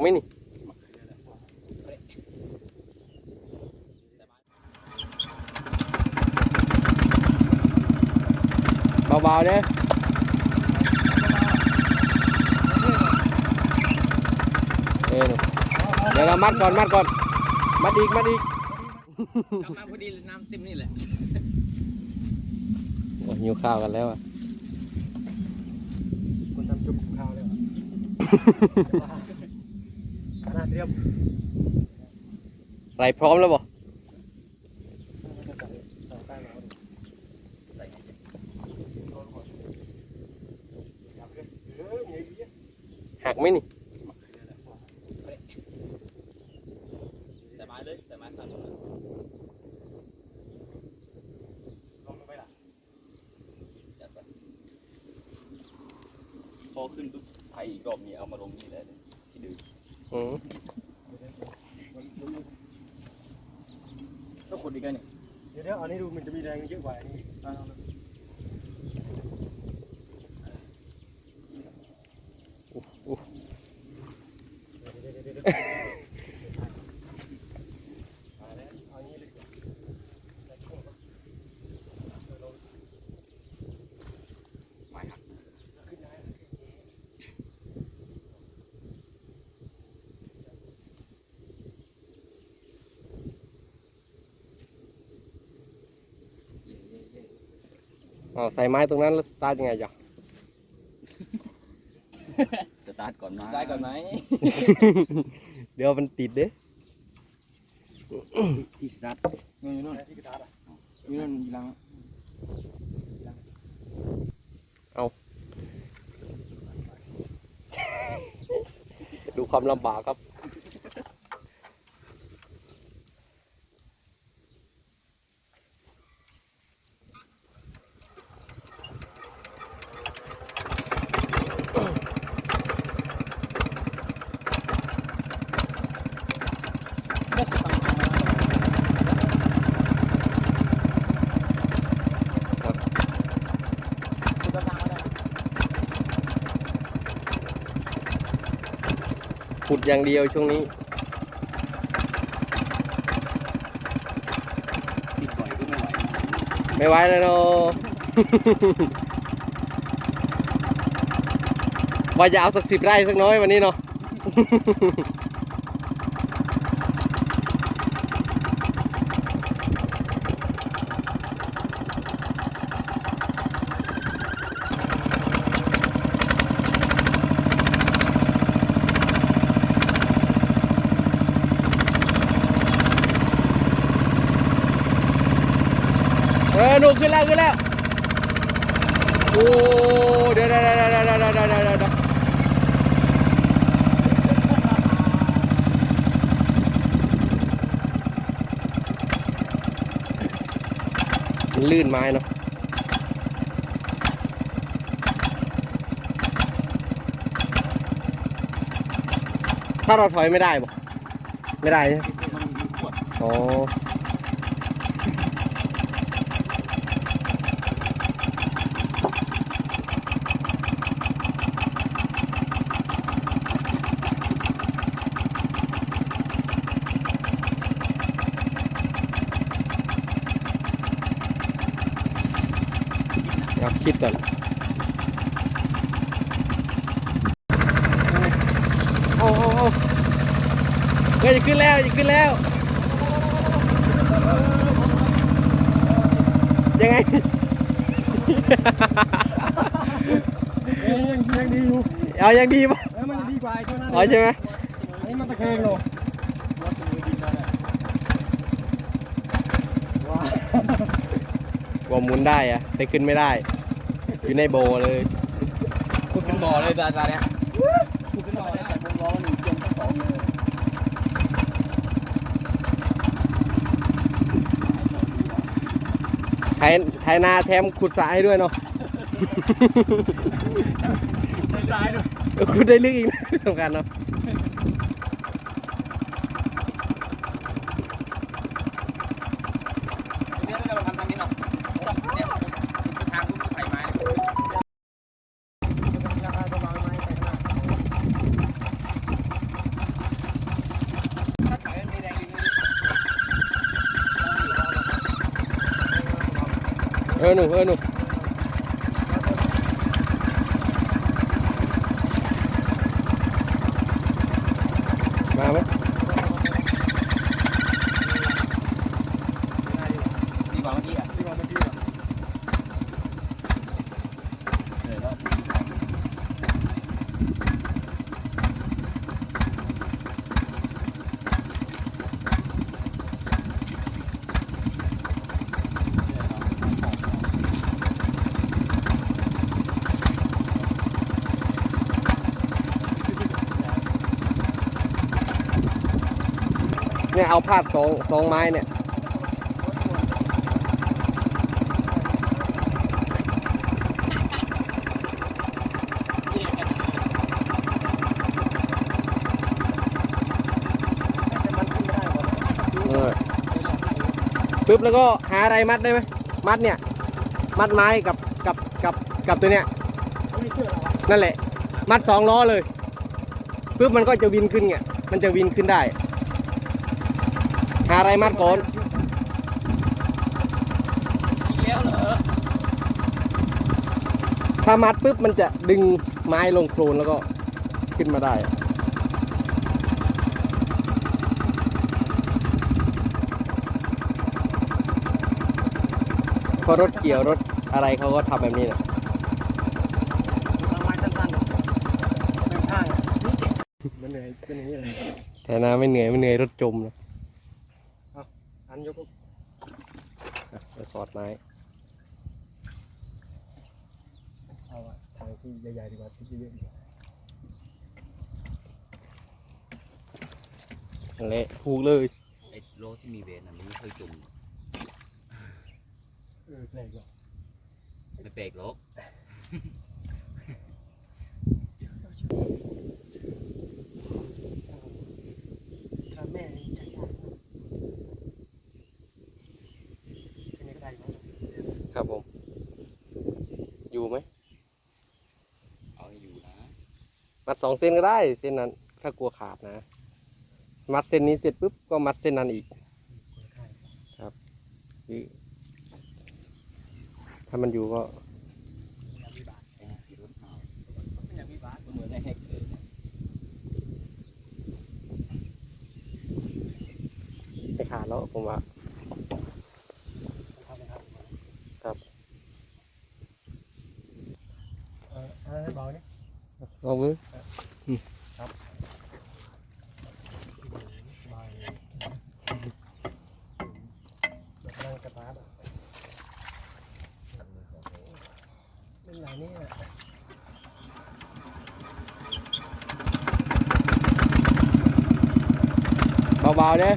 ไหมนี่เบาๆเด้อเออเดี๋ยวเรามัดก่อนมัดก่อน มัดอีก มัดอีกกลับมาพอดีน้ำเต็มนี่แหละโอ้หิวข้าวกันแล้วอะคนทำจุกข้าวเลยเหรอข นะเตรียมไหพร้อมแล้วบ่หักไหมนี่แต่ไม้เลยแต่ไม้ขาดหดล้วลงไปล่ะจัดไปพอขึ้นปุ๊บไยอีกรอบนี้เอามาลงนี่แหละ ที่ดื้ออืมต้องขุดอีกแล้วนี่เดี๋ยวเดี๋ยวอันนี้ดูมันจะมีแรงเยอะกว่าอันนี้เอาเอาเอา อู้ เดี๋ยวเดี๋ยวเดี๋ยวเดี๋ยวเอาแล้วเอาอย่างนี้เลยดีกว่าใส่ช่วงก่อนเออเรา ไม่ครับ ขึ้นได้ เอาใส่ไม้ตรงนั้นแล้วสตาร์ทยังไงจ๊ะสตาร์ทก่อนไหมได้ก่อนไหมเดี๋ยวมันติดเด้ที่สตาร์ทนี่อยู่นู่นที่กระทะอะอยู่นู่นหลังดูความลำบากครับ คุณก็ทางมาได้ ขุดอย่างเดียวช่วงนี้ปิดบ่อยก็ไม่ไหวไม่ไหวแล้วเนาะ ว่าจะเอาสักสิบไร่สักน้อยวันนี้เนาะ หนุกขึ้นแล้วขึ้นแล้ว โอ้เดี๋ยวเดี๋ยวเดี๋ยวเดี๋ยวเดี๋ยวมันลื่นไม้เนาะถ้าเราถอยไม่ได้บอกไม่ได้ใช่ไหมอ๋อ เราคิดก่อนโอ้โอ้โอ้เฮ้ยจะขึ้นแล้วจะขึ้นแล้ว ยังไงเอ้ยยังยังดีอยู่เอายังดีป่ะเออมันจะดีกว่าไอ้ตัวนั้นอ๋อใช่ไหมอันนี้มันตะแคงเหรอวัดมือดินได้แหละว้าวว่าหมุนได้อะแต่ขึ้นไม่ได้ อยู่ในโบเลยขุดเป็นบ่อเลยตาตาเนี้ยขุดเป็นบ่อเลยแต่ผมร้อนหนึ่งเจียมทั้งสองเลยไถไถนาแถมขุดสระให้ด้วยเนาะซ้ายด้วยขุดได้ลึกอีกนะสำคัญเนาะ Ano, ano. เนี่ยเอาพาดสองสองไม้เนี่ยเออปึ๊บแล้วก็หาอะไรมัดได้ไหมมัดเนี่ย มัดไม้กับกับกับกับตัวเนี้ยนั่นแหละ มัดสองล้อเลยปึ๊บมันก็จะวินขึ้นไงมันจะวินขึ้นได้ อะไรมัดก่อนอีกแล้วเหรอถ้ามัดปุ๊บมันจะดึงไม้ลงโคลนแล้วก็ขึ้นมาได้เพราะรถเกี่ยวรถอะไรเขาก็ทำแบบนี้แหละทางไม้สั้นๆเป็นข้างอะนี่เจ็บมันเหนื่อยเป็นอย่างนี้เลยแต่นาไม่เหนื่อยไม่เหนื่อยรถจมนะอั นยกก็อะจะสอดไม้เอาอะทางที่ใหญ่ๆดีกว่าที่เยอะๆดีกว่านั่นแหละถูกเลยไอ้โลที่มีเวรน่ะมันไม่เคยจมเออแปลกว่ะไม่เปกหรอก ข้าแม่นี่ใจยากนะแค่นี้ก็ได้อยู่มั้ง ครับผม อยู่ไหม เอาให้อยู่นะ มัด สองเส้นก็ได้เส้นนั้น ถ้ากลัวขาดนะ มัดเส้นนี้เสร็จปุ๊บก็มัดเส้นนั้นอีกคนละข้างคือถ้ามันอยู่ก็อยากมีบาทไอ้นี่ขี่รถเอาอยากมีบาสเหมือนในแฮกเลยไม่ขาดแล้วผมว่าทำนะครับครับเออเอาให้เบาเนี่ยลองมือ เบาเลยแบบนั่งกระตาร์ทอะเป็นไรเนี่ยเบาๆเด้อ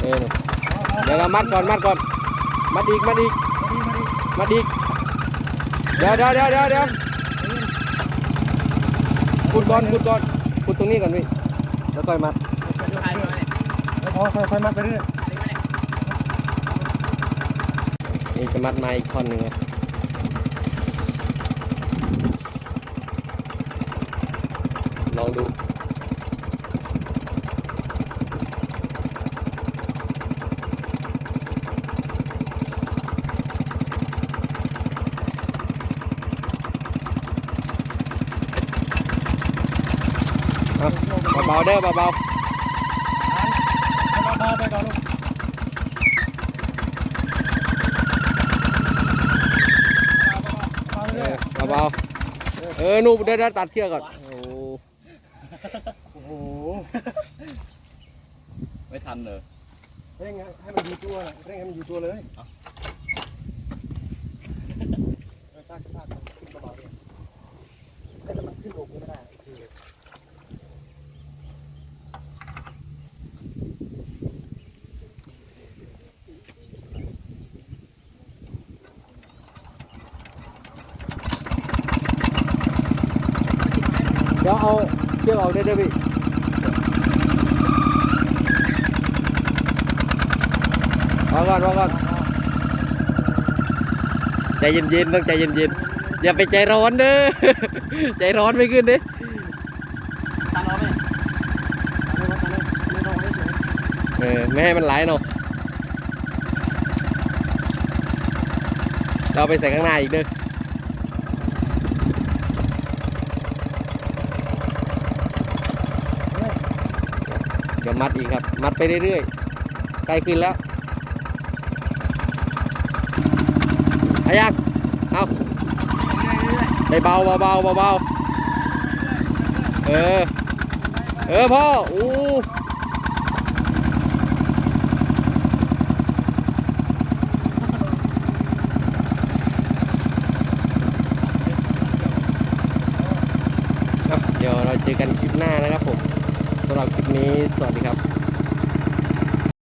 เออเดี๋ยวเรามัดก่อน มัดก่อน มัดอีก มัดอีก มัดอีก เดี๋ยวเดี๋ยวเดี๋ยวเดี๋ยวเดี๋ยวขุดก่อนขุดก่อนขุดตรงนี้ก่อนพี่แล้วค่อยมัดถ่ายมาเนี่ยแล้วพอค่อยๆมาไปเรื่อยนี่จะมัดไม้อีกท่อนหนึ่งครับองดู เอเบาเด้อเบาเบาๆไปก่อนลูกเบาเออเบาๆเออนูเดี๋ยวเดี๋ยวตัดเชือกก่อนโอ้โหไม่ทันเลยเร่งให้มันอยู่ตัวเร่งให้มันอยู่ตัวเลยเออชากชากขึ้นเบาๆเลยแต่ถ้ามันขึ้นอกไม่ได้คือ เดี๋ยวเอาเชือกออกได้เด้อพี่รอก่อนรอก่อนใจเย็นๆต้องใจเย็นๆอย่าไปใจร้อนเด้อใจร้อนไม่ขึ้นเด้เอเออไม่ให้มันไหลเนาะเราเอาไปใส่ข้างหน้าอีกเด้อ ดี๋ยวมัดอีกครับ มัดไปเรื่อยๆใกล้ขึ้นแล้วอายักเอาไปเบาเบาเบาเบาเบาเออ เออพ่อ อู้ สวัสดีครับ